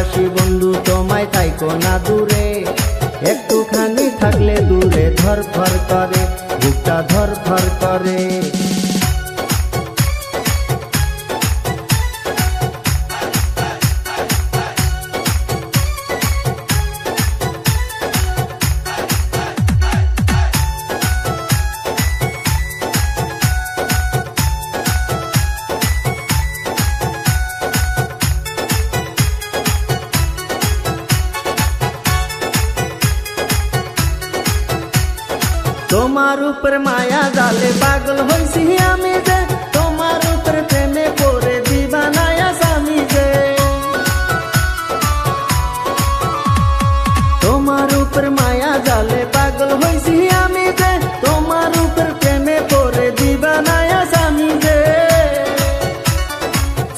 ভালোবাসি বন্ধু, তোমায় তাইকো না দূরে। একটুখানি থাকলে দূরে ধর ধর করে, বুকটা ধর করে। তোমার উপর মায়া জালে পাগল হইছি আমি যে, তোমার উপর প্রেমে পড়ে দিবানায়া স্বামী যে। তোমার উপর মায়া জালে পাগল হইছি আমি যে, তোমার উপর প্রেমে পড়ে দিবানায়া স্বামী যে।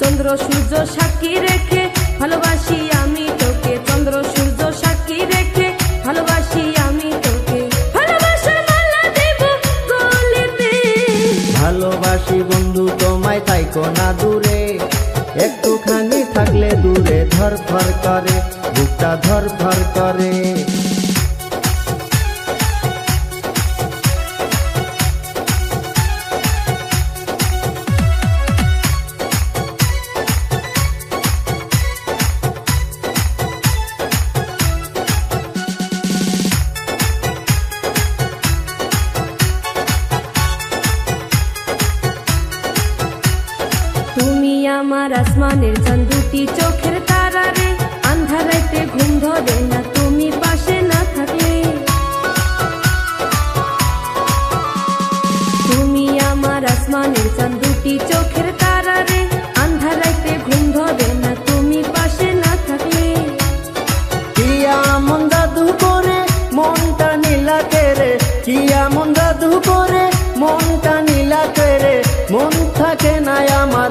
চন্দ্র, সূর্য, সাক্ষী রেখে ভালোবাসি আমি তোকে। চন্দ্র, সূর্য, সাক্ষী রেখে ভালোবাসি আমি তাইকো না দূরে একটুখানি থাকলে দূরে ধর ধর করে বুকটা ধর করে। তুমি আমার আসমানের চাঁদ দুটি চোখের তারা রে আন্ধারাইতে ঘুম ধরে না, তুমি পাশে না থাকলে। তুমি আমার আসমানের চাঁদ দুটি চোখের তারা রে আন্ধারাইতে ঘুম ধরে না, তুমি পাশে না থাকলে। কিয়া মন দাদু করে মনটা নীলা কেরে। কিয়া মন দাদু করে মনটা নীলা কেরে। মন থাকে না আমার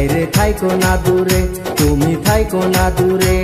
হাইরে থাইকো না দূরে তুমি থাইকো না দূরে।